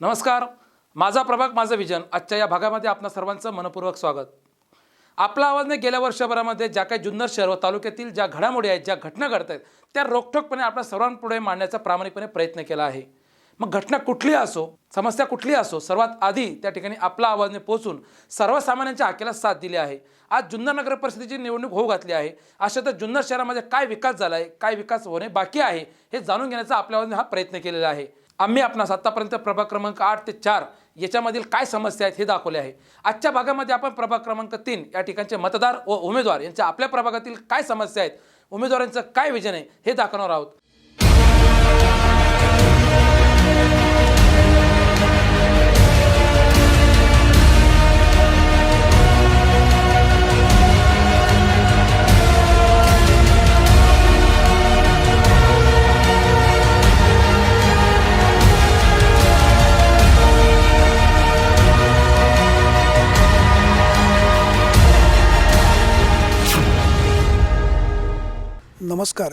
नमस्कार. माझा प्रभाग माझं विजन आजच्या या भागामध्ये आपणा सर्वांचं मनपूर्वक स्वागत. आपला आवाजने गेल्या वर्षभरामध्ये ज्या काही जुन्नर शहर व तालुक्यातील ज्या घडामोडी आहेत ज्या घटना घडत आहेत त्या रोखठोकपणे आपल्या सर्वांपुढे मांडण्याचा प्रामाणिकपणे प्रयत्न केला आहे. मग घटना कुठली असो समस्या कुठली असो सर्वात आधी त्या ठिकाणी आपला आवाजने पोहोचून सर्वसामान्यांच्या हाकेला साथ दिली आहे. आज जुन्नर नगर परिषदेची निवडणूक होऊ घातली आहे. अशा तर जुन्नर शहरामध्ये काय विकास झाला आहे काय विकास होणे बाकी आहे हे जाणून घेण्याचा आपल्या आवाजने हा प्रयत्न केलेला आहे. आम्ही आपणास आत्तापर्यंत प्रभाग क्रमांक आठ ते चार याच्यामधील काय समस्या आहेत हे दाखवले आहे. आजच्या भागामध्ये आपण प्रभाग क्रमांक तीन या ठिकाणचे मतदार व उमेदवार यांच्या आपल्या प्रभागातील काय समस्या आहेत उमेदवारांचं काय विजन आहे हे दाखवणार आहोत. नमस्कार.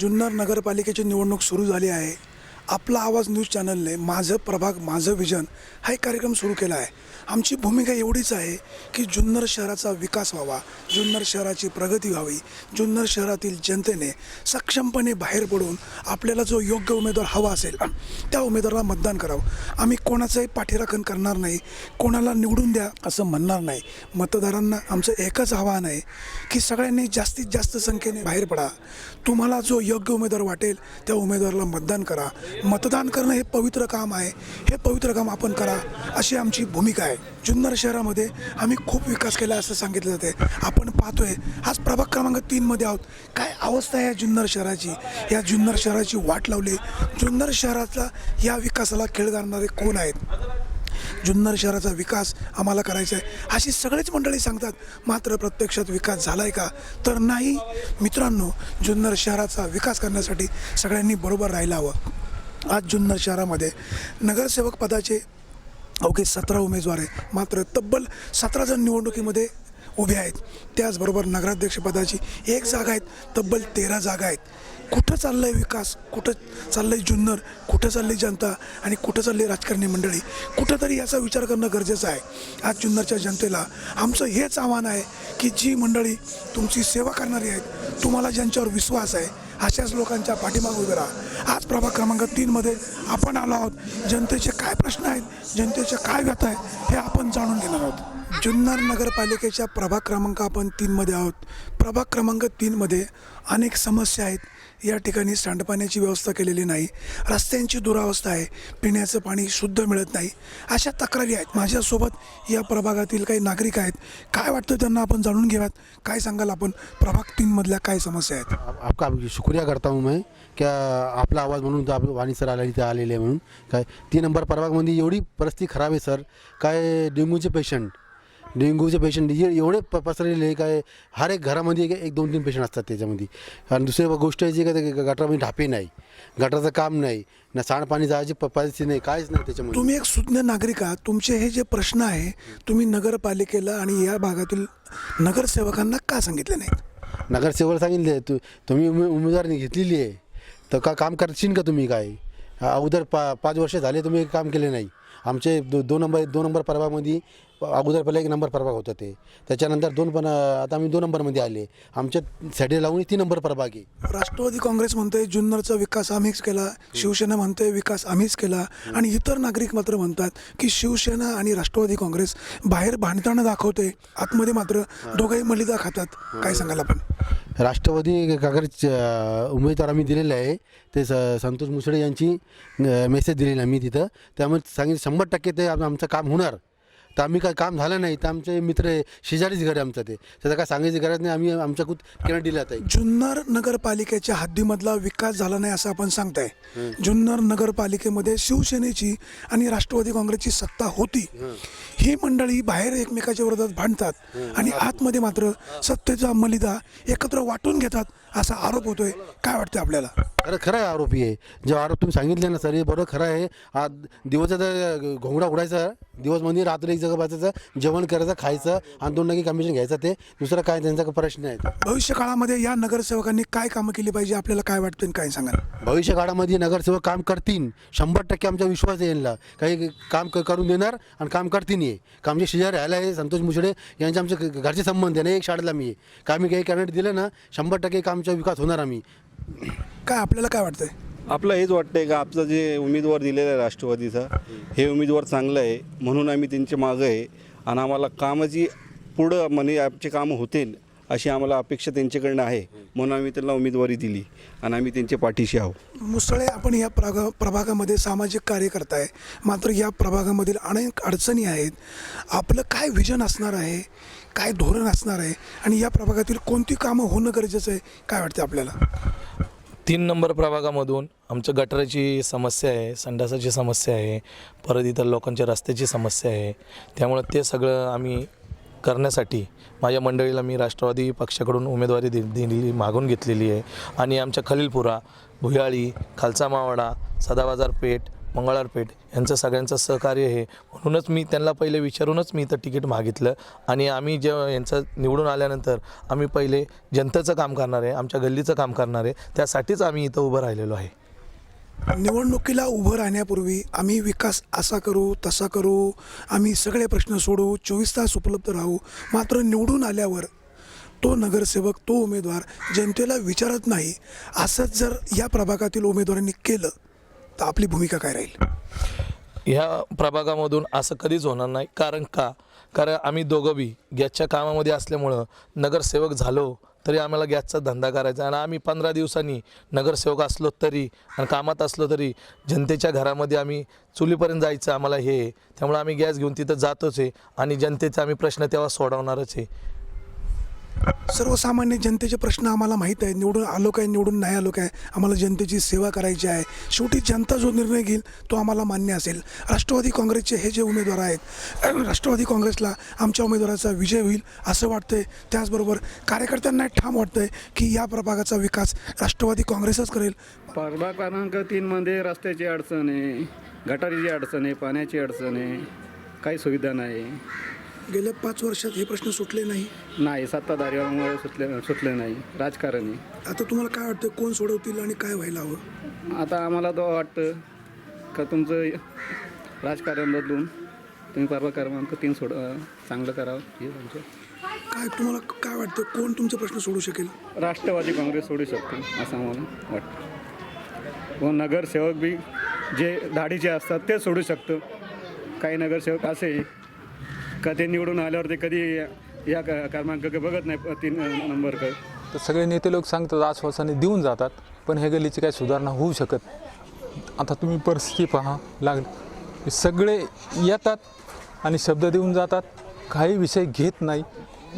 जुन्नर नगरपालिकेची निवडणूक सुरू झाली आहे. आपला आवाज न्यूज चॅनलने माझं प्रभाग माझं विजन हा एक कार्यक्रम सुरू केला आहे. आमची भूमिका एवढीच आहे की जुन्नर शहराचा विकास व्हावा जुन्नर शहराची प्रगती व्हावी जुन्नर शहरातील जनतेने सक्षमपणे बाहेर पडून आपल्याला जो योग्य उमेदवार हवा असेल त्या उमेदवाराला मतदान करावं. आम्ही कोणाचंही पाठीराखण करणार नाही कोणाला निवडून द्या असं म्हणणार नाही. मतदारांना आमचं एकच आव्हान आहे की सगळ्यांनी जास्तीत जास्त संख्येने बाहेर पडा. तुम्हाला जो योग्य उमेदवार वाटेल त्या उमेदवाराला मतदान करा. मतदान करणं हे पवित्र काम आहे. हे पवित्र काम आपण करा. अशी आमची भूमिका आहे. जुन्नर शहरामध्ये आम्ही खूप विकास केला असं सांगितलं जाते आपण पाहतोय आज प्रभाग क्रमांक तीनमध्ये आहोत. काय अवस्था आहे या जुन्नर शहराची? या जुन्नर शहराची वाट लावली. जुन्नर शहराचा या विकासाला खेळ घालणारे कोण आहेत? जुन्नर शहराचा विकास आम्हाला करायचा आहे. अशी सगळेच मंडळी सांगतात मात्र प्रत्यक्षात विकास झाला आहे का? तर नाही. मित्रांनो जुन्नर शहराचा विकास करण्यासाठी सगळ्यांनी बरोबर राहायला हवं. आज जुन्नर शहरामध्ये नगरसेवक पदाचे अवघे सतरा उमेदवार आहे मात्र तब्बल सतरा जण निवडणुकीमध्ये उभे आहेत. त्याचबरोबर नगराध्यक्षपदाची एक जागा आहेत. तब्बल तेरा जागा आहेत. कुठं चाललं आहे विकास? कुठं चाललं आहे जुन्नर? कुठं चालली जनता? आणि कुठं चालली राजकारणी मंडळी? कुठंतरी याचा विचार करणं गरजेचं आहे. आज जुन्नरच्या जनतेला आमचं हेच आव्हान आहे की जी मंडळी तुमची सेवा करणारी आहेत तुम्हाला ज्यांच्यावर विश्वास आहे अशाच लोकांच्या पाठीमागे उभे राहा. आज प्रभाग क्रमांक तीनमध्ये आपण आलो आहोत. जनतेचे काय प्रश्न आहेत जनतेचे काय व्यथा आहेत हे आपण जाणून घेणार आहोत. जुन्नर नगरपालिकेच्या प्रभाग क्रमांक आपण तीनमध्ये आहोत. प्रभाग क्रमांक तीनमध्ये अनेक समस्या आहेत. या ठिकाणी सांडपाण्याची व्यवस्था केलेली नाही. रस्त्यांची दुरावस्था आहे. पिण्याचं पाणी शुद्ध मिळत नाही. अशा तक्रारी आहेत. माझ्यासोबत या प्रभागातील काही नागरिक आहेत. काय वाटतं त्यांना आपण जाणून घेऊयात. काय सांगाल आपण? प्रभाग तीनमधल्या काय समस्या आहेत? आप- आपका शुक्रिया करता हूँ मैं. क्या आपला आवाज म्हणून जो वाणी सर आले इथे आलेले आहे म्हणून. काय तीन नंबर प्रभागमध्ये एवढी परिस्थिती खराब आहे सर. काय डेंग्यूचे पेशंट डेंग्यूचे पेशंट एवढे प पसरलेले काय? हर एक घरामध्ये एक एक दोन तीन पेशंट असतात त्याच्यामध्ये. आणि दुसरी गोष्ट आहे जी काय गटारामध्ये ढापे नाही. गटाराचं काम नाही. ना सांडपाणी जायची प- परिस्थिती नाही. काहीच नाही त्याच्यामध्ये. तुम्ही एक सुज्ञ नागरिक आहात. तुमचे हे जे प्रश्न आहे तुम्ही नगरपालिकेला आणि या भागातील नगरसेवकांना का सांगितले नाहीत? नगरसेवक सांगितले तू तुम्ही उमे उमेदवारी घेतलेली आहे. तर का काम करशील का तुम्ही काय? अगोदर पा पाच वर्ष झाले तुम्ही काम केले नाही. आमचे दो दोन नंबर दोन नंबर प्रभागामध्ये अगोदर पहिला एक नंबर प्रभाग होता ते. त्याच्यानंतर दोन पण आता आम्ही दोन नंबरमध्ये आले. आमच्या साठी लावून तीन नंबर प्रभाग आहे. राष्ट्रवादी काँग्रेस म्हणते जुन्नरचा विकास आम्हीच केला. शिवसेना म्हणते विकास आम्हीच केला. आणि इतर नागरिक मात्र म्हणतात की शिवसेना आणि राष्ट्रवादी काँग्रेस बाहेर भांडताना दाखवते आतमध्ये मात्र दोघंही मलिदा खातात. काय सांगाल आपण? राष्ट्रवादी काँग्रेस उमेदवार आम्ही दिलेले आहे. ते स संतोष मुसळे यांची मेसेज दिलेला आम्ही तिथं. त्यामुळे सांगितलं शंभर टक्के ते आम- आमचं काम होणार. तर आम्ही काय काम झालं नाही. तर आमचे मित्र आहे, शेजारीच घर आहे आमचं ते. त्याचं काय सांगायची गरज नाही आम्ही आमच्या खूप किरण दिला आहे जुन्नर नगरपालिकेच्या हद्दीमधला विकास झाला नाही असं आपण सांगताय. जुन्नर नगरपालिकेमध्ये शिवसेनेची आणि राष्ट्रवादी काँग्रेसची सत्ता होती. ही. मंडळी बाहेर एकमेकाच्या विरोधात भांडतात आणि आतमध्ये मात्र सत्तेचा मलिदा एकत्र वाटून घेतात असा आरोप होतोय. काय वाटतं आपल्याला? खरं खरं आहे आरोपी आहे जे आरोप तुम्ही सांगितले ना सर हे बरोबर खरं आहे. आज दिवसाचा घोंगडा उडायचा. दिवसमध्ये रात्री एक जागा बसायचं जेवण करायचं खायचं आणि दोन नक्की कमिशन घ्यायचं ते. दुसरं काय त्यांचा प्रश्न नाही. भविष्य काळामध्ये या नगरसेवकांनी काय कामं केली पाहिजे? आपल्याला काय वाटतं आणि काय सांगाल? भविष्य काळामध्ये नगरसेवक काम करतील. शंभर टक्के आमचा विश्वास आहे यांना. काही काम क- करून देणार आणि काम करतील हे. का आमचे शेजारी राहायला आहे संतोष मुशडे यांचे आमचे घ- घरचे संबंध आहे ना एक शाळेला मी आहे. का आम्ही काही कॅबिनेट दिलं ना शंभर टक्के कामचा विकास होणार आम्ही. काय आपल्याला काय वाटतंय? आपलं हेच वाटतंय का आपलं जे उमेदवार दिलेला आहे राष्ट्रवादीचा हे उमेदवार चांगलं आहे म्हणून आम्ही त्यांच्या मागं आहे. आणि आम्हाला कामाची पुढं म्हणजे आमचे कामं होतील अशी आम्हाला अपेक्षा त्यांच्याकडनं आहे म्हणून आम्ही त्यांना उमेदवारी दिली. आणि आम्ही त्यांच्या पाठीशी आहोत. मुसळे आपण या प्रगा प्रभागामध्ये सामाजिक कार्य करताय. मात्र या प्रभागामधील अनेक अडचणी आहेत. आपलं काय विजन असणार आहे? काय धोरण असणार आहे? आणि या प्रभागातील कोणती कामं होणं गरजेचं आहे? काय वाटतं आपल्याला? तीन नंबर प्रभागामधून आमच्या गटाराची समस्या आहे संडासाची समस्या आहे परत इतर लोकांच्या रस्त्याची समस्या आहे. त्यामुळं ते सगळं आम्ही करण्यासाठी माझ्या मंडळीला मी राष्ट्रवादी पक्षाकडून उमेदवारी दि दिलेली मागून घेतलेली आहे. आणि आमच्या खलीलपुरा भुयाळी खालचा मावडा सदाबाजार पेठ मंगळवारपेठ यांचं सगळ्यांचं सहकार्य आहे. म्हणूनच मी त्यांना पहिले विचारूनच मी इथं तिकीट मागितलं. आणि आम्ही जेव्हा यांचं निवडून आल्यानंतर आम्ही पहिले जनतेचं काम करणार आहे आमच्या गल्लीचं काम करणार आहे. त्यासाठीच आम्ही इथं उभं राहिलेलो आहे. निवडणुकीला उभं राहण्यापूर्वी आम्ही विकास असा करू तसा करू. आम्ही सगळे प्रश्न सोडू चोवीस तास उपलब्ध राहू. मात्र निवडून आल्यावर तो नगरसेवक तो उमेदवार जनतेला विचारत नाही. असंच जर या प्रभागातील उमेदवारांनी केलं तर आपली भूमिका काय राहील? ह्या प्रभागामधून असं कधीच होणार नाही. कारण का? कारण आम्ही दोघं बी गॅसच्या कामामध्ये असल्यामुळं नगरसेवक झालो तरी आम्हाला गॅसचा धंदा करायचा आणि आम्ही पंधरा दिवसांनी नगरसेवक असलो तरी आणि कामात असलो तरी जनतेच्या घरामध्ये आम्ही चुलीपर्यंत जायचं आम्हाला हे आहे. त्यामुळे आम्ही गॅस घेऊन तिथं जातोच आहे आणि जनतेचा आम्ही प्रश्न तेव्हा सोडवणारच आहे. सर्वसामान्य जनतेचे प्रश्न आम्हाला माहीत आहे निवडून आलो काय निवडून नाही आलो काय आम्हाला जनतेची सेवा करायची आहे. शेवटी जनता जो निर्णय घेईल तो आम्हाला मान्य असेल. राष्ट्रवादी काँग्रेसचे हे जे उमेदवार आहेत राष्ट्रवादी काँग्रेसला आमच्या उमेदवाराचा विजय होईल असं वाटतंय. त्याचबरोबर कार्यकर्त्यांना ठाम वाटतंय की या प्रभागाचा विकास राष्ट्रवादी काँग्रेसच करेल. प्रभाग क्रमांक तीनमध्ये रस्त्याची अडचण आहे गटारीची अडचण आहे पाण्याची अडचण आहे काही सुविधा नाही. गेल्या पाच वर्षात हे प्रश्न सुटले नाही? नाही सत्ताधाऱ्यामुळे सुटले सुटले नाही. राजकारण. आहे आता तुम्हाला काय वाटतं कोण सोडवतील आणि काय व्हायला हवं? आता आम्हाला तो वाटतं का तुमचं राजकारण बदलून तुम्ही प्रभाग क्रमांक तीन सोड अं, चांगलं करावं हे तुमचं. काय तुम्हाला काय वाटतं कोण तुमचे प्रश्न सोडू शकेल? राष्ट्रवादी काँग्रेस सोडू शकते असं आम्हाला वाटतं. व नगरसेवक बी जे धाडीचे असतात ते सोडू शकतं. काही नगरसेवक असे का ते निवडून आल्यावर ते कधी या क- क्रमांक बघत नाही तीन नंबर क. तर सगळे नेते लोक सांगतात आश्वासाने देऊन जातात पण ह्या गल्लीची काही सुधारणा होऊ शकत आता तुम्ही परिस्थिती पहा लागली. सगळे येतात आणि शब्द देऊन जातात काही विषय घेत नाही.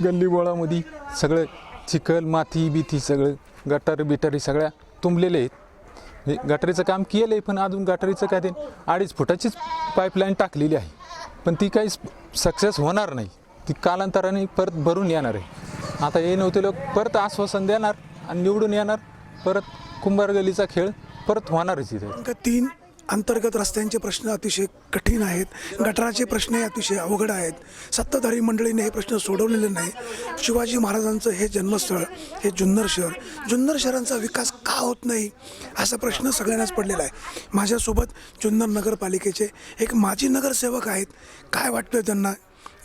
गल्लीबोळामध्ये सगळं चिखल माती बिथी सगळं गटारी बिटारी सगळ्या तुंबलेले आहेत. गटारीचं काम केलं आहे पण अजून गटारीचं काय ते अडीच फुटाचीच पाईपलाईन टाकलेली आहे. पण ती काही सक्सेस होणार नाही. ती कालांतराने परत भरून येणार आहे. आता हे नव्हते लोक परत आश्वासन देणार आणि निवडून येणार. परत कुंभार गलीचा खेळ परत होणारच इथे. तीन अंतर्गत रस्त्यांचे प्रश्न अतिशय कठीण आहेत गटाराचे प्रश्नही अतिशय अवघड आहेत. सत्ताधारी मंडळीने हे प्रश्न सोडवलेले नाही. शिवाजी महाराजांचं हे जन्मस्थळ हे जुन्नर शहर जुन्नर शहरांचा विकास का होत नाही? असा प्रश्न सगळ्यांनाच पडलेला आहे. माझ्यासोबत जुन्नर नगरपालिकेचे एक माजी नगरसेवक आहेत. काय वाटतं त्यांना?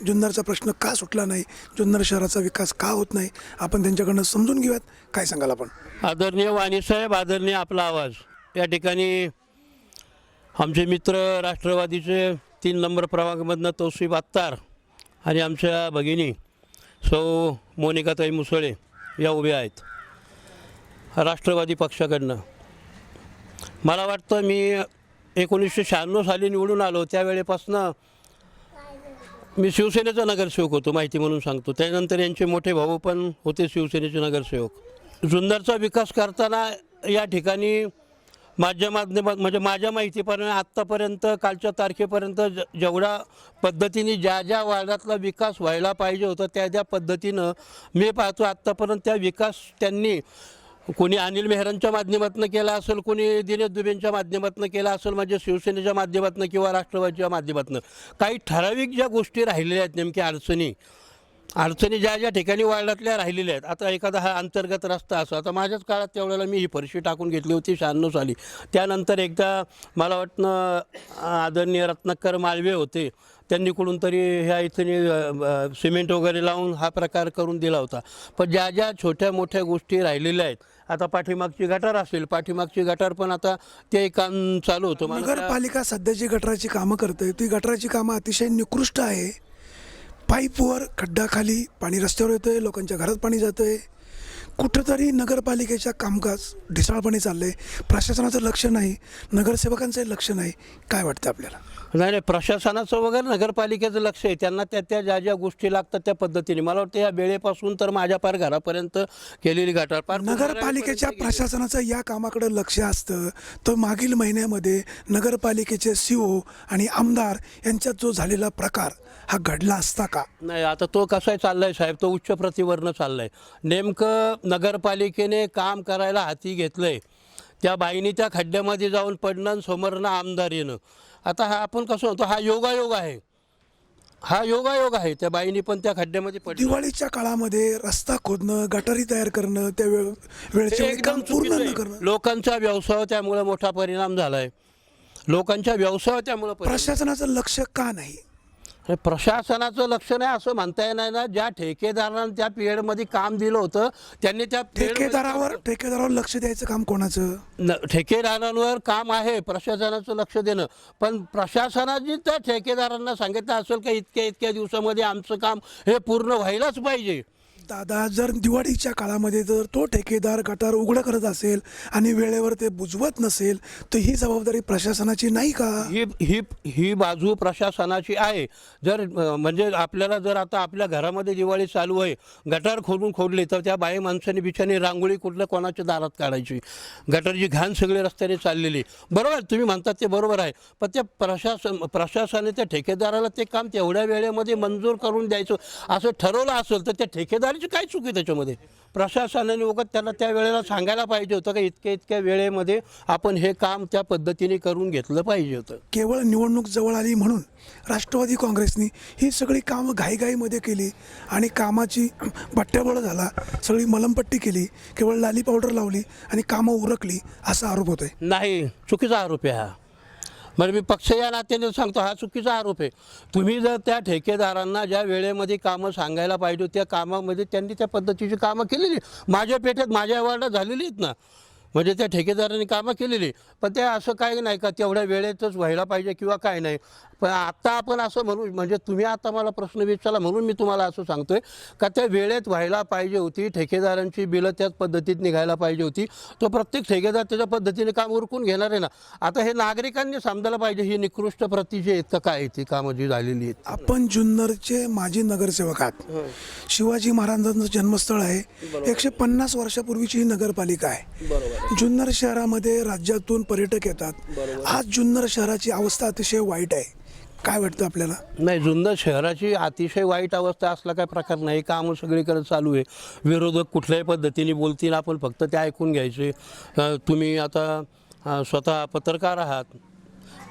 जुन्नरचा प्रश्न का सुटला नाही? जुन्नर शहराचा विकास का होत नाही? आपण त्यांच्याकडनं समजून घेऊयात. काय सांगाल आपण? आदरणीय वाणीसाहेब आदरणीय आपला आवाज. या ठिकाणी आमचे मित्र राष्ट्रवादीचे तीन नंबर प्रभागामधनं तौसिफ अत्तार आणि आमच्या भगिनी सौ मोनिकाताई मुसळे या उभ्या आहेत राष्ट्रवादी पक्षाकडनं. मला वाटतं मी एकोणीसशे शहाण्णव साली निवडून आलो त्यावेळेपासनं मी शिवसेनेचा नगरसेवक होतो माहिती म्हणून सांगतो. त्यानंतर यांचे मोठे भाऊ पण होते शिवसेनेचे नगरसेवक. जुन्नरचा विकास करताना या ठिकाणी माझ्या माध्यमात म्हणजे माझ्या माहितीपर्यंत आत्तापर्यंत कालच्या तारखेपर्यंत ज जेवढ्या पद्धतीने ज्या ज्या वार्डातला विकास व्हायला पाहिजे होता त्या त्या पद्धतीनं मी पाहतो आत्तापर्यंत त्या विकास त्यांनी कोणी अनिल मेहरांच्या माध्यमातून केला असेल कोणी दिनेश दुबेंच्या माध्यमातून केला असेल म्हणजे शिवसेनेच्या माध्यमातून किंवा राष्ट्रवादीच्या माध्यमातून काही ठराविक ज्या गोष्टी राहिलेल्या आहेत नेमक्या अडचणी अडचणी ज्या ज्या ठिकाणी वार्डातल्या राहिलेल्या आहेत आता एखादा हा अंतर्गत रस्ता असो आता माझ्याच काळात त्यावेळेला मी ही फरशी टाकून घेतली होती शहाण्णव साली. त्यानंतर एकदा मला वाटणं आदरणीय रत्नाकर माळवे होते त्यांनी कुठून तरी ह्या इथं सिमेंट वगैरे लावून हा प्रकार करून दिला होता. पण ज्या ज्या छोट्या मोठ्या गोष्टी राहिलेल्या आहेत आता पाठीमागची गटार असेल पाठीमागची गटार पण आता ते काम चालू होतं. नगरपालिका सध्या जी गटराची कामं करते ती गटराची कामं अतिशय निकृष्ट आहे. पाईपवर खड्डाखाली पाणी रस्त्यावर येतंय लोकांच्या घरात पाणी जातंय. कुठंतरी नगरपालिकेच्या कामकाज ढिसाळपणे चाललंय. प्रशासनाचं लक्ष नाही नगरसेवकांचंही लक्ष नाही. काय वाटतं आपल्याला? नाही नाही प्रशासनाचं वगैरे नगरपालिकेचं लक्ष आहे. त्यांना त्या त्या ज्या ज्या गोष्टी लागतात त्या पद्धतीने. मला वाटतं या वेळेपासून तर माझ्या पार घरापर्यंत केलेली गटार पार नगरपालिकेच्या प्रशासनाचं या कामाकडे लक्ष असतं तर मागील महिन्यामध्ये नगरपालिकेचे सी ओ आणि आमदार यांच्यात जो झालेला प्रकार हा घडला असता का? नाही आता तो कसा चाललाय साहेब? तो उच्च प्रतिवरनं चाललाय. नेमकं नगरपालिकेने काम करायला हाती त्या बाईने त्या खड्ड्यामध्ये जाऊन पडणं आणि समोरनं आमदार येणं. आता हा आपण कसं होतो हा योगायोग आहे. हा योगायोग आहे. त्या बाईने पण त्या खड्ड्यामध्ये पडलं. दिवाळीच्या काळामध्ये रस्ता खोदणं गटारी तयार करणं त्या वेळ वेळेच्या वेळी काम पूर्ण न आहे. करणं. लोकांच्या व्यवसायावर त्यामुळे मोठा परिणाम झालाय. लोकांच्या व्यवसायावर त्यामुळे परिणाम प्रशासनाचं लक्ष का नाही? हे प्रशासनाचं लक्ष नाही असं म्हणता येणार ना ज्या ठेकेदारानं त्या पिरियडमध्ये काम दिलं होतं त्यांनी त्या period मध्ये- ठेकेदारावर ठेकेदारावर लक्ष द्यायचं काम कोणाचं? न- ठेकेदारांवर काम आहे प्रशासनाचं लक्ष देणं. पण प्रशासनाने त्या ठेकेदारांना सांगितलं असेल का इतक्या इतक्या दिवसामध्ये आमचं काम हे पूर्ण व्हायलाच पाहिजे. दादा जर दिवाळीच्या काळामध्ये जर तो ठेकेदार गटार उघडं करत असेल आणि वेळेवर ते बुजवत नसेल तर ही जबाबदारी प्रशासनाची नाही का? ही ही ही बाजू प्रशासनाची आहे. जर अ, म्हणजे आपल्याला जर आता आपल्या घरामध्ये दिवाळी चालू आहे गटार खोदून खोदली तर त्या बाई माणसाने बिचारी रांगोळी कुठल्या कोणाच्या दारात काढायची? गटारची घाण सगळे रस्त्याने चाललेली बरोबर तुम्ही म्हणतात ते बरोबर आहे. पण त्या प्रशासन प्रशासनाने त्या ठेकेदाराला ते काम तेवढ्या वेळेमध्ये मंजूर करून द्यायचं असं ठरवलं असेल तर त्या ठेकेदार ठेकेदाराची काय चूक आहे त्याच्यामध्ये? प्रशासनाने वगैरे त्याला त्या वेळेला सांगायला पाहिजे होतं का इतक्या इतक्या वेळेमध्ये आपण हे काम त्या पद्धतीने करून घेतलं पाहिजे होतं? केवळ निवडणूक जवळ आली म्हणून राष्ट्रवादी काँग्रेसनी ही सगळी कामं घाईघाईमध्ये केली आणि कामाची बट्ट्याबळ झाला सगळी मलमपट्टी केली केवळ लाली पावडर लावली आणि कामं उरकली असा आरोप होतोय. नाही चुकीचा आरोप आहे हा. म्हणजे मी पक्ष या नात्याने सांगतो हा चुकीचा आरोप आहे. तुम्ही जर त्या ठेकेदारांना ज्या वेळेमध्ये कामं सांगायला पाहिजे त्या कामामध्ये त्यांनी त्या पद्धतीची कामं केलेली. माझ्या पेठेत माझ्या वार्डात झालेली आहेत ना. म्हणजे त्या ठेकेदारांनी कामं केलेली. पण ते असं काही नाही का तेवढ्या वेळेतच व्हायला पाहिजे किंवा काय नाही. पण आता आपण असं म्हणू म्हणजे तुम्ही आता मला प्रश्न विचारला म्हणून मी तुम्हाला असं सांगतोय का त्या वेळेत व्हायला पाहिजे होती ठेकेदारांची बिलं त्याच पद्धतीत निघायला पाहिजे होती. तो प्रत्येक ठेकेदार त्याच्या पद्धतीने काम उरकून घेणार आहे ना. आता हे नागरिकांनी समजायला पाहिजे ही निकृष्ट प्रतीची आहेत का काय ती कामं जी झालेली आहेत. आपण जुन्नरचे माजी नगरसेवक आहात. शिवाजी महाराजांचं जन्मस्थळ आहे. एकशे पन्नास वर्षापूर्वीची ही नगरपालिका आहे. जुन्नर शहरामध्ये राज्यातून पर्यटक येतात. आज जुन्नर शहराची अवस्था अतिशय वाईट आहे. काय वाटतं आपल्याला? नाही जुन्नर शहराची अतिशय वाईट अवस्था असला काय प्रकार नाही. कामं सगळीकडे चालू आहे. विरोधक कुठल्याही पद्धतीने बोलतील आपण फक्त ते ऐकून घ्यायचे. तुम्ही आता स्वतः पत्रकार आहात.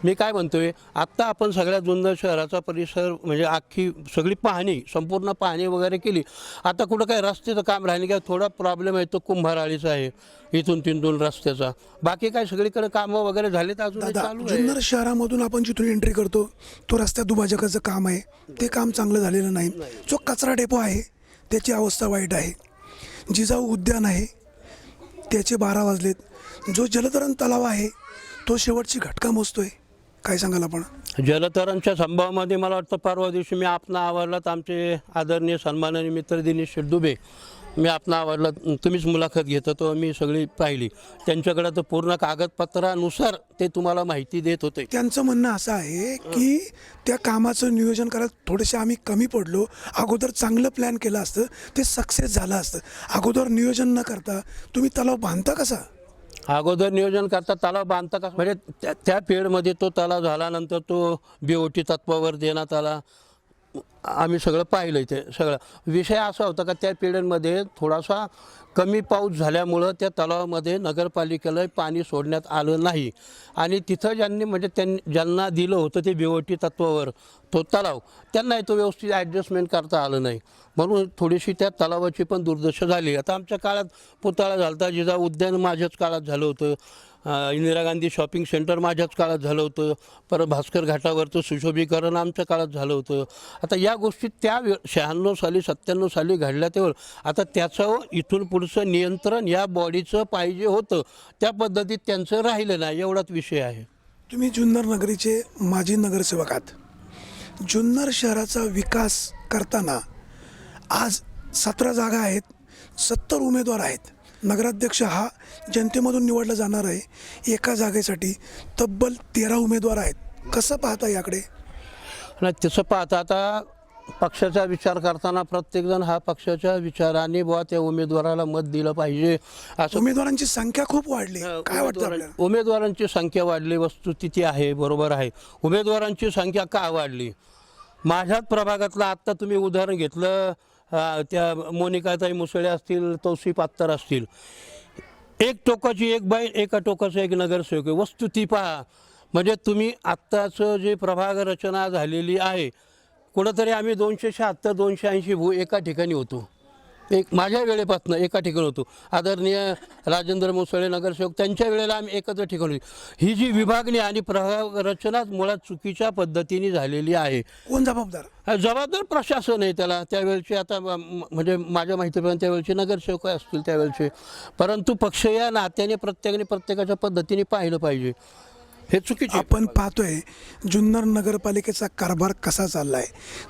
मी काय म्हणतोय आत्ता आपण सगळ्या जुन्नर शहराचा परिसर म्हणजे अख्खी सगळी पाहणी संपूर्ण पाहणी वगैरे केली. आता कुठं काय रस्त्याचं काम राहिलं काय थोडा प्रॉब्लेम आहे तो कुंभाराळीचा आहे इथून तिथून रस्त्याचा. बाकी काय सगळीकडे कामं वगैरे झाले तर अजून दादा चालू आहे? जुन्नर शहरामधून आपण जिथून एंट्री करतो तो रस्त्या दुभाजकाचं काम आहे. ते काम चांगलं झालेलं नाही. जो कचरा डेपो आहे त्याची अवस्था वाईट आहे. जिजाऊ उद्यान आहे त्याचे बारा वाजलेत. जो जलतरण तलाव आहे तो शेवटची घटका मोजतोय. काय सांगाल आपण? जलतरणच्या संभावामध्ये मला वाटतं परवा दिवशी मी आपण आवडलात आमचे आदरणीय सन्माननीय मित्र दिनेश दुबे मी आपण आवडला तुम्हीच मुलाखत घेत होतो मी सगळी पाहिली. त्यांच्याकडे तर पूर्ण कागदपत्रानुसार ते तुम्हाला माहिती देत होते. त्यांचं म्हणणं असं आहे की त्या कामाचं नियोजन करायला थोडेसे आम्ही कमी पडलो. अगोदर चांगलं प्लॅन केलं असतं ते सक्सेस झालं असतं. अगोदर नियोजन न करता तुम्ही तलाव बांधता कसा? अगोदर नियोजन करता तलाव बांधता का? म्हणजे त्या त्या पिरियडमध्ये तो तलाव झाल्यानंतर तो बी ओ टी तत्वावर देण्यात आला. आम्ही सगळं पाहिलं इथे सगळं. विषय असा होता का त्या पिरियडमध्ये थोडासा कमी पाऊस झाल्यामुळं त्या तलावामध्ये नगरपालिकेला पाणी सोडण्यात आलं नाही. आणि तिथं ज्यांनी म्हणजे त्यांनी ज्यांना दिलं होतं ते बेवटी तत्वावर तो तलाव त्यांनाही तो व्यवस्थित ॲडजस्टमेंट करता आलं नाही. म्हणून थोडीशी त्या तलावाची पण दुर्दशा झाली. आता आमच्या काळात पुतळा झाला होता जिजा उद्यान माझ्याच काळात झालं होतं. इंदिरा गांधी शॉपिंग सेंटर माझ्याच काळात झालं होतं. परत भास्कर घाटावरचं सुशोभीकरण आमच्या काळात झालं होतं. आता या गोष्टी त्या शहाण्णव साली सत्त्याण्णव साली घडल्या तेव्हा. आता त्याचं इथून पुढचं नियंत्रण या बॉडीचं पाहिजे होतं. त्या पद्धतीत त्यांचं राहिलं नाही एवढाच विषय आहे. तुम्ही जुन्नर नगरीचे माजी नगरसेवक आहात जुन्नर शहराचा विकास करताना आज सतरा जागा आहेत सत्तर उमेदवार आहेत. नगराध्यक्ष हा जनतेमधून निवडला जाणार आहे. एका जागेसाठी तब्बल तेरा उमेदवार आहेत. कसं पाहता याकडे? आणि तसं पाहता आता पक्षाचा विचार करताना प्रत्येकजण हा पक्षाच्या विचाराने बुवा त्या उमेदवाराला मत दिलं पाहिजे. असं उमेदवारांची संख्या खूप वाढली. काय वाटतं आपल्याला? उमेदवारांची संख्या वाढली. वस्तुस्थिती आहे बरोबर आहे. उमेदवारांची संख्या का वाढली? माझ्याच प्रभागातलं आत्ता तुम्ही उदाहरण घेतलं. त्या मोनिकाताई मुसळे असतील तौसी पात्तर असतील. एक टोकाची एक बाई एका टोकाचं एक नगरसेवक आहे. वस्तू ती पहा. म्हणजे तुम्ही आत्ताचं जे प्रभाग रचना झालेली आहे कुठंतरी आम्ही दोनशे शहात्तर दोनशे ऐंशी भू एका ठिकाणी होतो. एक माझ्या वेळेपासून एका ठिकाणी होतो. आदरणीय राजेंद्र मुसळे नगरसेवक त्यांच्या वेळेला आम्ही एकत्र ठिकाणी होतो. ही जी विभागणी आणि प्रभाग रचनाच मुळात चुकीच्या पद्धतीने झालेली आहे. कोण जबाबदार? जबाबदार प्रशासन आहे त्याला. त्यावेळचे आता म्हणजे माझ्या माहितीप्रमाणे त्यावेळचे नगरसेवक असतील त्यावेळचे. परंतु पक्ष या नात्याने प्रत्येकाने प्रत्येकाच्या पद्धतीने पाहिलं पाहिजे. हे चुकीचे आपण पाहतोय जुन्नर नगरपालिकेचा कारभार कसा चालला आहे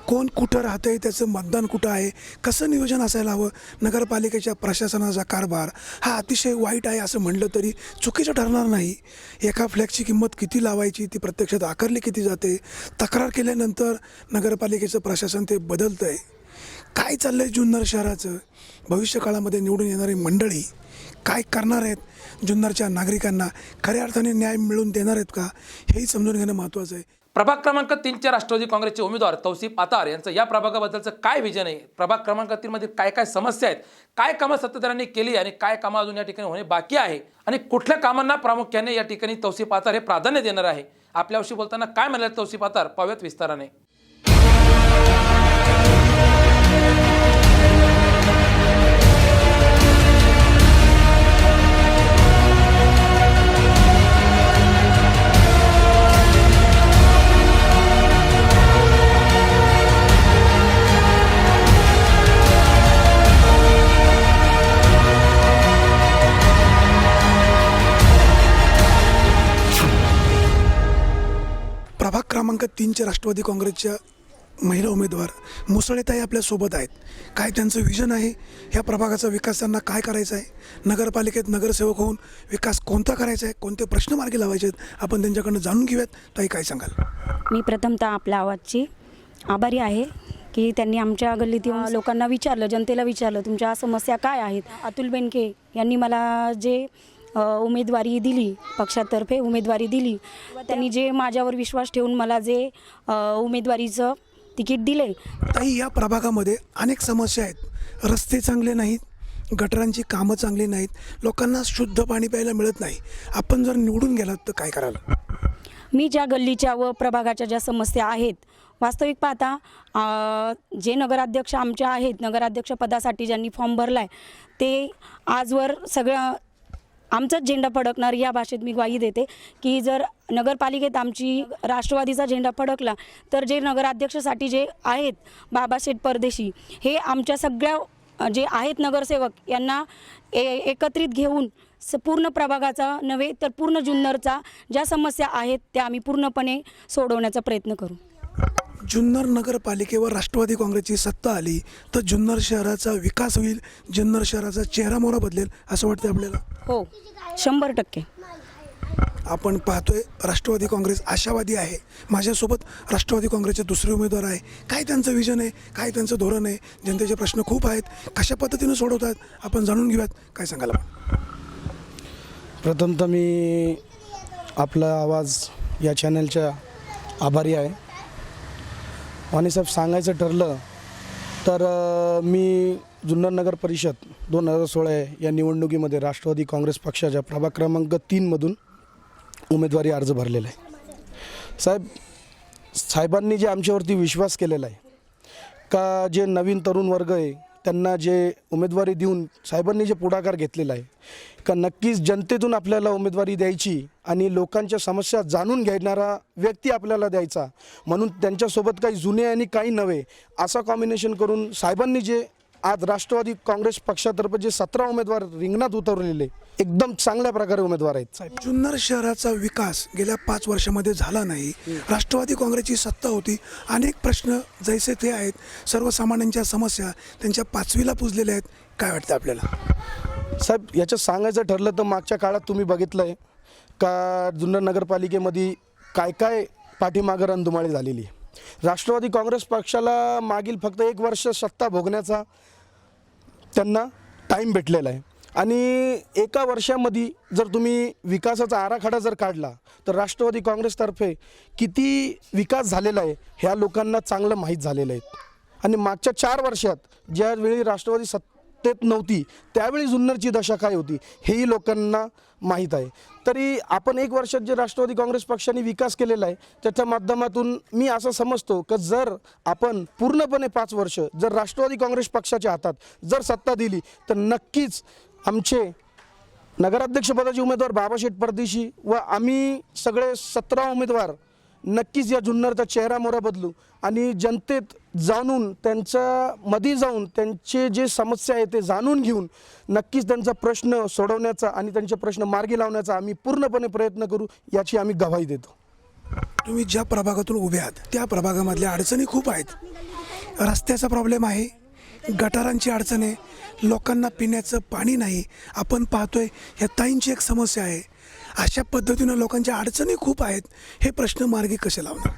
कोण कुठं राहतंय त्याचं मतदान कुठं आहे? कसं नियोजन असायला हवं? नगरपालिकेच्या प्रशासनाचा कारभार हा अतिशय वाईट आहे असं म्हणलं तरी चुकीचं ठरणार नाही. एका फ्लॅगची किंमत किती लावायची ती प्रत्यक्षात आकारली किती जाते? तक्रार केल्यानंतर नगरपालिकेचं प्रशासन ते बदलतं आहे काय चाललंय जुन्नर शहराचं? भविष्य काळामध्ये निवडून येणारी मंडळी काय करणार आहेत? जुन्नरच्या नागरिकांना खऱ्या अर्थाने न्याय मिळवून देणार आहेत का? हेही समजून घेणं महत्त्वाचं आहे. प्रभाग क्रमांक तीनच्या राष्ट्रवादी काँग्रेसचे उमेदवार तौसिफ आतार यांचं या प्रभागाबद्दलचं काय विजन आहे? प्रभाग क्रमांक तीनमध्ये काय काय समस्या आहेत? काय कामं सत्ताधाऱ्यांनी केली आणि काय कामं अजून या ठिकाणी होणे बाकी आहे? आणि कुठल्या कामांना प्रामुख्याने या ठिकाणी तौसिफ आतार हे प्राधान्य देणार आहे? आपल्याविषयी बोलताना काय म्हणाले तौसिफ आतार? पाव्यात विस्ताराने. क्रमांक तीनच्या राष्ट्रवादी काँग्रेसच्या महिला उमेदवार मुसळेताई आपल्यासोबत आहेत. काय त्यांचं विजन आहे? ह्या प्रभागाचा विकास त्यांना काय करायचा आहे? नगरपालिकेत नगरसेवक होऊन विकास कोणता करायचा आहे? कोणते प्रश्न मार्गी लावायचे आहेत? आपण त्यांच्याकडनं जाणून घेऊयात. ताई काय सांगाल? मी प्रथमतः आपल्या आवाजची आभारी आहे की त्यांनी आमच्या गल्लीत येऊन लोकांना विचारलं जनतेला विचारलं तुमच्या समस्या काय आहेत? अतुल बेनके यांनी मला जे उमेदवारी दिली पक्षातर्फे उमेदवारी दिली. त्यांनी जे माझ्यावर विश्वास ठेवून मला जे उमेदवारीचं तिकीट दिले ताई या प्रभागामध्ये अनेक समस्या आहेत. रस्ते चांगले नाहीत गटरांची कामं चांगली नाहीत लोकांना शुद्ध पाणी प्यायला मिळत नाही. आपण जर निवडून गेलात तर काय कराल? मी ज्या गल्लीच्या व प्रभागाच्या ज्या समस्या आहेत वास्तविक पाहता जे नगराध्यक्ष आमच्या आहेत नगराध्यक्ष पदासाठी ज्यांनी फॉर्म भरला आहे ते आजवर सगळं आमचाच झेंडा फडकणार या भाषेत मी ग्वाही देते की जर नगरपालिकेत आमची राष्ट्रवादीचा झेंडा फडकला तर जे नगराध्यक्षसाठी जे आहेत बाबाशेठ परदेशी हे आमच्या सगळ्या जे आहेत नगरसेवक यांना ए एकत्रित घेऊन स पूर्ण प्रभागाचा नव्हे तर पूर्ण जुन्नरचा ज्या समस्या आहेत त्या आम्ही पूर्णपणे सोडवण्याचा प्रयत्न करू. जुन्नर नगरपालिकेवर राष्ट्रवादी काँग्रेसची सत्ता आली तर जुन्नर शहराचा विकास होईल जुन्नर शहराचा चेहरा मोहरा बदलेल असं वाटतं आपल्याला? हो शंभर टक्के. आपण पाहतोय राष्ट्रवादी काँग्रेस आशावादी आहे. माझ्यासोबत राष्ट्रवादी काँग्रेसचे दुसरे उमेदवार आहे. काय त्यांचं विजन आहे? काय त्यांचं धोरण आहे? जनतेचे प्रश्न खूप आहेत. कशा पद्धतीनं सोडवतात? आपण जाणून घेऊयात. काय सांगाल आपण? प्रथमतः मी आपला आवाज या चॅनलच्या आभारी आहे. साहेब सांगायचं ठरलं तर मी जुन्नर नगर परिषद दोन हजार सोळा या निवडणुकीमध्ये राष्ट्रवादी काँग्रेस पक्षाच्या प्रभाग क्रमांक तीनमधून उमेदवारी अर्ज भरलेला आहे. साहेब साहेबांनी जे आमच्यावरती विश्वास केलेला आहे का जे नवीन तरुण वर्ग आहे त्यांना जे उमेदवारी देऊन साहेबांनी जे पुढाकार घेतलेला आहे का नक्कीच जनतेतून आपल्याला उमेदवारी द्यायची आणि लोकांच्या समस्या जाणून घेणारा व्यक्ती आपल्याला द्यायचा म्हणून त्यांच्यासोबत काही जुने आणि काही नवे असा कॉम्बिनेशन करून साहेबांनी जे आज राष्ट्रवादी काँग्रेस पक्षातर्फे जे सतरा उमेदवार रिंगणात उतरलेले एकदम चांगल्या प्रकारे उमेदवार आहेत. साहेब जुन्नर शहराचा विकास गेल्या पाच वर्षामध्ये झाला नाही. राष्ट्रवादी काँग्रेसची सत्ता होती. अनेक प्रश्न जैसे ते आहेत. सर्वसामान्यांच्या समस्या त्यांच्या पाचवीला पुजलेल्या आहेत. काय वाटतं आपल्याला? साहेब याचं सांगायचं ठरलं तर मागच्या काळात तुम्ही बघितलं आहे का जुन्नर नगरपालिकेमध्ये काय काय पाठीमागं रणधुमाळी झालेली आहे. राष्ट्रवादी काँग्रेस पक्षाला मागील फक्त एक वर्ष सत्ता भोगण्याचा त्यांना टाईम भेटलेला आहे. आणि एका वर्षामध्ये जर तुम्ही विकासाचा आराखडा जर काढला तर राष्ट्रवादी काँग्रेसतर्फे किती विकास झालेला आहे ह्या लोकांना चांगलं माहीत झालेलं आहे. आणि मागच्या चार वर्षात ज्यावेळी राष्ट्रवादी सत्तेत नव्हती त्यावेळी जुन्नरची दशा काय होती हेही लोकांना माहीत आहे. तरी आपण एक वर्षात जे राष्ट्रवादी काँग्रेस पक्षाने विकास केलेला आहे त्याच्या माध्यमातून मी असं समजतो की जर आपण पूर्णपणे पाच वर्ष जर राष्ट्रवादी काँग्रेस पक्षाच्या हातात जर सत्ता दिली तर नक्कीच आमचे नगराध्यक्षपदाचे उमेदवार बाबाशेठ परदेशी व आम्ही सगळे सतरा उमेदवार नक्कीच या जुन्नरचा चेहरा मोहरा बदलू. आणि जनतेत जाणून त्यांच्या मध्ये जाऊन त्यांचे जे समस्या आहे ते जाणून घेऊन नक्कीच त्यांचा प्रश्न सोडवण्याचा आणि त्यांचे प्रश्न मार्गी लावण्याचा आम्ही पूर्णपणे प्रयत्न करू याची आम्ही गवाही देतो. तुम्ही ज्या प्रभागातून उभे आहात त्या प्रभागामधल्या अडचणी खूप आहेत. रस्त्याचा प्रॉब्लेम आहे गटारांची अडचण आहे. लोकांना पिण्याचं पाणी नाही. आपण पाहतोय ह्या ताईंची एक समस्या आहे. अशा पद्धतीनं लोकांच्या अडचणी खूप आहेत. हे प्रश्न मार्गी कसे लावणार?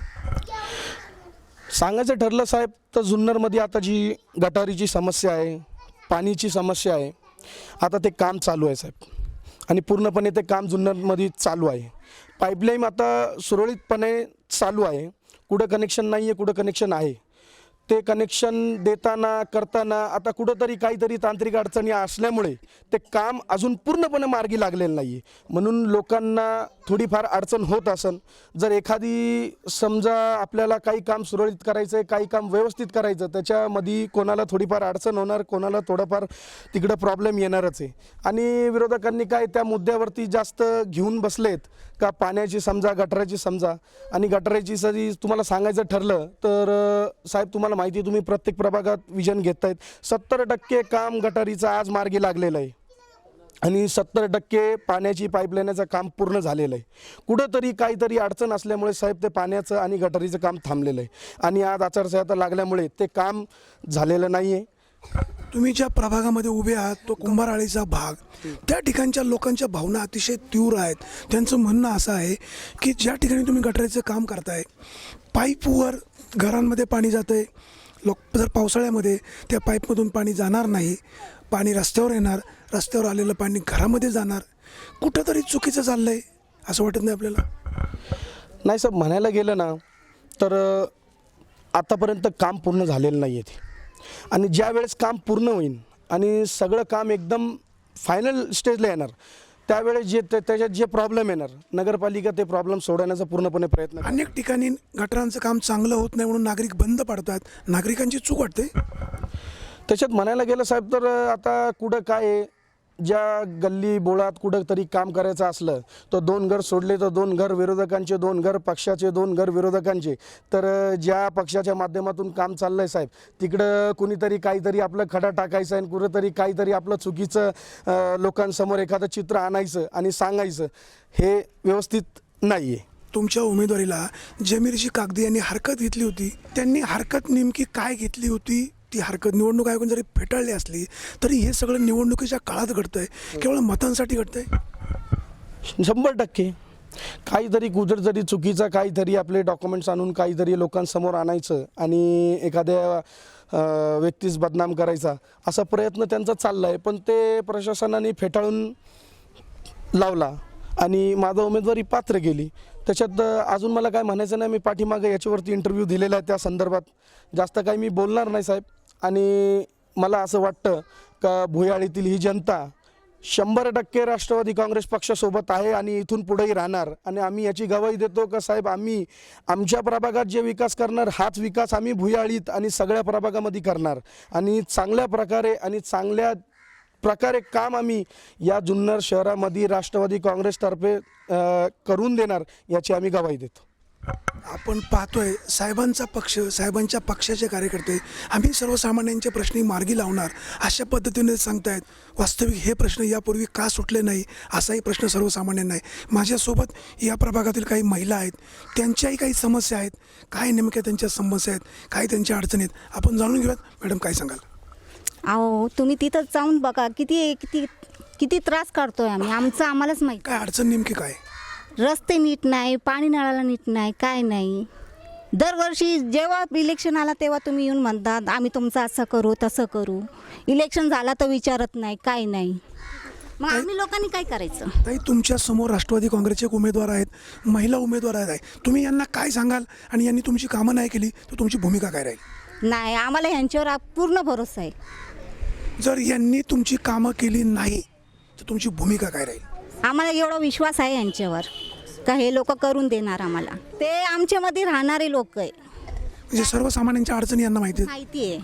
सांगायचं ठरलं साहेब तर जुन्नरमध्ये आता जी गटारीची समस्या आहे पाणीची समस्या आहे आता ते काम चालू आहे साहेब. आणि पूर्णपणे ते काम जुन्नरमध्ये चालू आहे. पाईपलाईन आता सुरळीतपणे चालू आहे. कुठं कनेक्शन नाही आहे कुठं कनेक्शन आहे. ते कनेक्शन देताना करताना आता कुठंतरी काहीतरी तांत्रिक अडचणी असल्यामुळे ते काम अजून पूर्णपणे मार्गी लागलेलं नाही आहे म्हणून लोकांना थोडीफार अडचण होत असन जर एखादी समजा आपल्याला काही काम सुरळीत करायचं आहे काही काम व्यवस्थित करायचं त्याच्यामध्ये कोणाला थोडीफार अडचण होणार कोणाला थोडंफार तिकडं प्रॉब्लेम येणारच आहे. आणि विरोधकांनी काय त्या मुद्द्यावरती जास्त घेऊन बसलेत का पाण्याची समजा गटाराची समजा आणि गटाराची जरी तुम्हाला सांगायचं ठरलं तर साहेब तुम्हाला माहिती तुम्ही प्रत्येक प्रभागात विजन घेत आहेत सत्तर टक्के काम गटारीचं आज मार्गी लागलेलं आहे. आणि सत्तर टक्के पाण्याची पाईपलाईनचं काम पूर्ण झालेलं आहे. कुठंतरी काहीतरी अडचण असल्यामुळे साहेब ते पाण्याचं आणि गटारीचं काम थांबलेलं आहे. आणि आज आचारसंहिता लागल्यामुळे ते काम झालेलं नाही आहे तुम्ही ज्या प्रभागामध्ये उभे आहात तो कुंभाराळीचा भाग त्या ठिकाणच्या लोकांच्या भावना अतिशय तीव्र आहेत. त्यांचं म्हणणं असं आहे की ज्या ठिकाणी तुम्ही गटारीचं काम करताय पाईपवर घरांमध्ये पाणी जातं आहे लोक जर पावसाळ्यामध्ये त्या पाईपमधून पाणी जाणार नाही पाणी रस्त्यावर येणार रस्त्यावर आलेलं पाणी घरामध्ये जाणार कुठंतरी चुकीचं चाललं आहे असं वाटत नाही आपल्याला? नाही साहेब म्हणायला गेलं ना तर आतापर्यंत काम पूर्ण झालेलं नाही आहे ते. आणि ज्या वेळेस काम पूर्ण होईल आणि सगळं काम एकदम फायनल स्टेजला येणार त्यावेळेस जे त्या- त्याच्यात जे प्रॉब्लेम येणार नगरपालिका ते प्रॉब्लेम सोडवण्याचा पूर्णपणे प्रयत्न. अनेक ठिकाणी गटारांचं काम चांगलं होत नाही म्हणून नागरिक बंद पाडतात. नागरिकांची चूक वाटते? त्याच्यात म्हणायला गेलं साहेब तर आता कुठं काय आहे? ज्या गल्ली बोळात कुठं तरी काम करायचं असलं तर दोन घर सोडले तर दोन घर विरोधकांचे दोन घर पक्षाचे दोन घर विरोधकांचे. तर ज्या पक्षाच्या माध्यमातून काम चाललं आहे साहेब तिकडं कुणीतरी काहीतरी आपलं खडा टाकायचं आणि कुठंतरी काहीतरी आपलं चुकीचं लोकांसमोर एखादं चित्र आणायचं आणि सांगायचं हे व्यवस्थित नाही आहे तुमच्या उमेदवारीला जमीरची कागदी यांनी हरकत घेतली होती. त्यांनी हरकत नेमकी काय घेतली होती? ती हरकत निवडणूक आयोगाने जरी फेटाळली असली तरी हे सगळं निवडणुकीच्या काळात घडतंय. केवळ मतांसाठी घडतंय. शंभर टक्के. काहीतरी गुजर जरी चुकीचं काहीतरी आपले डॉक्युमेंट्स आणून काहीतरी लोकांसमोर आणायचं आणि एखाद्या व्यक्तीस बदनाम करायचा असा प्रयत्न त्यांचा चालला आहे पण ते प्रशासनाने फेटाळून लावला आणि माझा उमेदवारी पात्र गेली. त्याच्यात अजून मला काय म्हणायचं नाही मी पाठीमागे याच्यावरती इंटरव्ह्यू दिलेला आहे त्या संदर्भात. जास्त काही मी बोलणार नाही साहेब. आणि मला असं वाटतं का भुयाळीतील ही जनता शंभर टक्के राष्ट्रवादी काँग्रेस पक्षासोबत आहे आणि इथून पुढेही राहणार. आणि आम्ही याची गवाही देतो का साहेब आम्ही आमच्या प्रभागात जे विकास करणार हाच विकास आम्ही भुयाळीत आणि सगळ्या प्रभागामध्ये करणार. आणि चांगल्या प्रकारे आणि चांगल्या प्रकारे काम आम्ही या जुन्नर शहरामध्ये राष्ट्रवादी काँग्रेसतर्फे करून देणार याची आम्ही गवाही देतो. आपण पाहतोय साहेबांचा पक्ष साहेबांच्या पक्षाचे कार्यकर्ते आम्ही सर्वसामान्यांचे प्रश्न मार्गी लावणार अशा पद्धतीने सांगतायत. वास्तविक हे प्रश्न यापूर्वी का सुटले नाही असाही प्रश्न सर्वसामान्यांना आहे. माझ्यासोबत या प्रभागातील काही महिला आहेत त्यांच्याही काही समस्या आहेत. काय नेमक्या त्यांच्या समस्या आहेत काय त्यांच्या अडचणी आहेत आपण जाणून घेऊयात. मॅडम काय सांगाल? अहो तुम्ही तिथं जाऊन बघा किती किती किती त्रास काढतोय आम्ही. आमचं आम्हालाच माहीत. काय अडचण नेमकी काय? रस्ते नीट नाही पाणी नळाला नीट नाही काय नाही. दरवर्षी जेव्हा इलेक्शन आला तेव्हा तुम्ही येऊन म्हणतात आम्ही तुमचं असं करू तसं करू. इलेक्शन झाला तर विचारत नाही काय नाही. मग आम्ही लोकांनी काय करायचं? ताई तुमच्यासमोर राष्ट्रवादी काँग्रेसचे एक उमेदवार आहेत महिला उमेदवार आहेत. तुम्ही यांना काय सांगाल? आणि यांनी तुमची कामं नाही केली तर तुमची भूमिका काय राहील? नाही आम्हाला ह्यांच्यावर पूर्ण भरोसा आहे. जर यांनी तुमची कामं केली नाही तर तुमची भूमिका काय राहील? आम्हाला एवढा विश्वास आहे यांच्यावर का हे लोक करून देणार आम्हाला. ते आमच्यामध्ये राहणारे लोक आहे. म्हणजे सर्वसामान्यांच्या अडचणी यांना माहिती आहेत. माहिती आहे.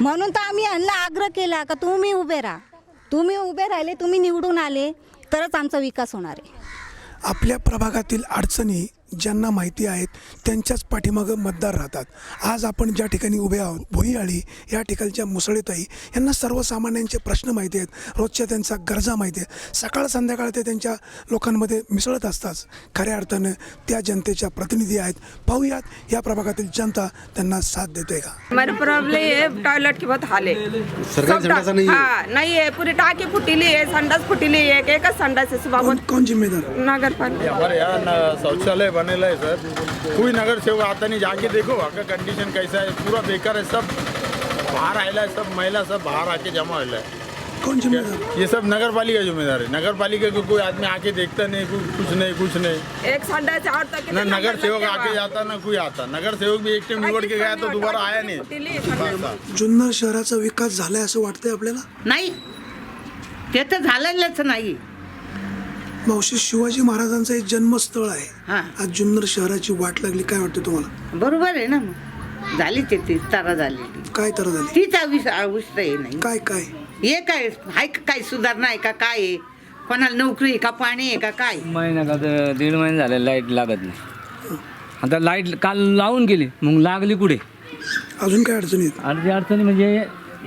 म्हणून तर आम्ही यांना आग्रह केला का तुम्ही उभे राहा. तुम्ही उभे राहिले तुम्ही निवडून आले तरच आमचा विकास होणार आहे. आपल्या प्रभागातील अडचणी ज्यांना माहिती आहेत त्यांच्याच पाठीमागं मतदार राहतात. आज आपण ज्या ठिकाणी उभे आहोत भुईआळी या ठिकाणच्या मुसळेताई यांना सर्वसामान्यांचे प्रश्न माहिती आहेत रोजच्या त्यांच्या गरजा माहिती आहेत. सकाळ संध्याकाळ ते त्यांच्या लोकांमध्ये मिसळत असतात. खऱ्या अर्थानं त्या जनतेच्या प्रतिनिधी आहेत. पाहूयात या प्रभागातील जनता त्यांना साथ देते का? हमारे प्रॉब्लम है टॉयलेट की बहुत हाल है। सरकारी संडास नहीं है हाँ नहीं है पूरी टाकी फुटीली है संडास फुटीली है एक एक संडास है सुबह कौन कौन जिम्मेदार? नगर पालिका हमारे यहाँ न- शौचालय बनेला है सर. कोई नगर सेवक आता नहीं जाके देखो वहाँ का कंडीशन कैसा है। पूरा बेकार है सब बाहर आएला है सब महिला सब बाहर आके जमा होला है। कौन जिम्मेदार? ये सब नगर पालिका जिम्मेदार है। नगर पालिका को कोई आदमी आके देखता नहीं कुछ कुछ नहीं कुछ नहीं। एक संडास है और तक ना नगर सेवक आके जाता ना कोई आता। नगर सेवक भी एक टाइम निवड़ के गया तो दोबारा आया नहीं। जुन्नर शहराचा विकास झालाय असं वाटतंय आपल्याला? नाही. ते तर झालेलंच नाही. मावशी शिवाजी महाराजांचं एक जन्मस्थळ आहे. हा. आज जुन्नर शहराची वाट लागली. काय वाटतं तुम्हाला? बरोबर आहे ना मग. झाली ते ती तारा झालेली काय तर झाली? तीच अविष अविष्ट आहे नाही. काय काय? हे काय? आहे का काय? सुधारणा आहे का? काय आहे? कोणाला नोकरी आहे का? पाणी आहे का? काय? महिना का तर दीड महिने झाले लाइट लागत नाही. आता लाइट काल लावून गेली मग लागली कुठे? अजून काय अडचणी आहेत? अर्धी अडचणी म्हणजे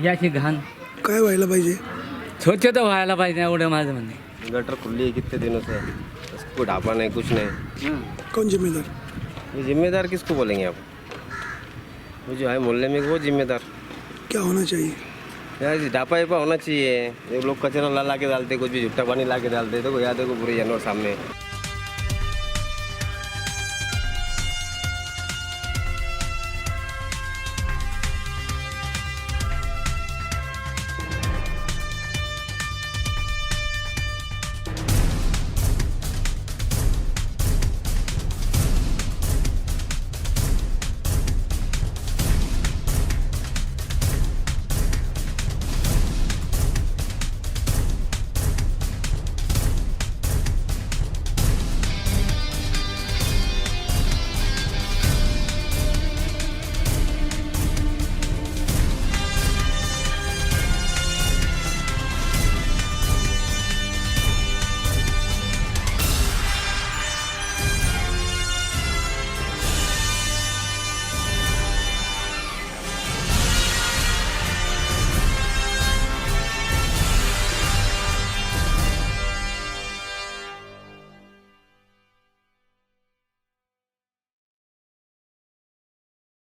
याची घाण. काय व्हायला पाहिजे? स्वच्छता व्हायला पाहिजे एवढं माझं म्हणणे गटर खुली है कितने दिनों से? उसको ढापा नहीं कुछ नहीं। कौन जिम्मेदार? ये जिम्मेदार किसको बोलेंगे आप? वो जो है मोहल्ले में वो जिम्मेदार। क्या होना चाहिए? यार ढापा वापा होना चाहिए। ये लोग कचरा ला ला के डालते कुछ भी झुट्टा पानी ला के डालते। देखो है देखो बुरे जानवर सामने।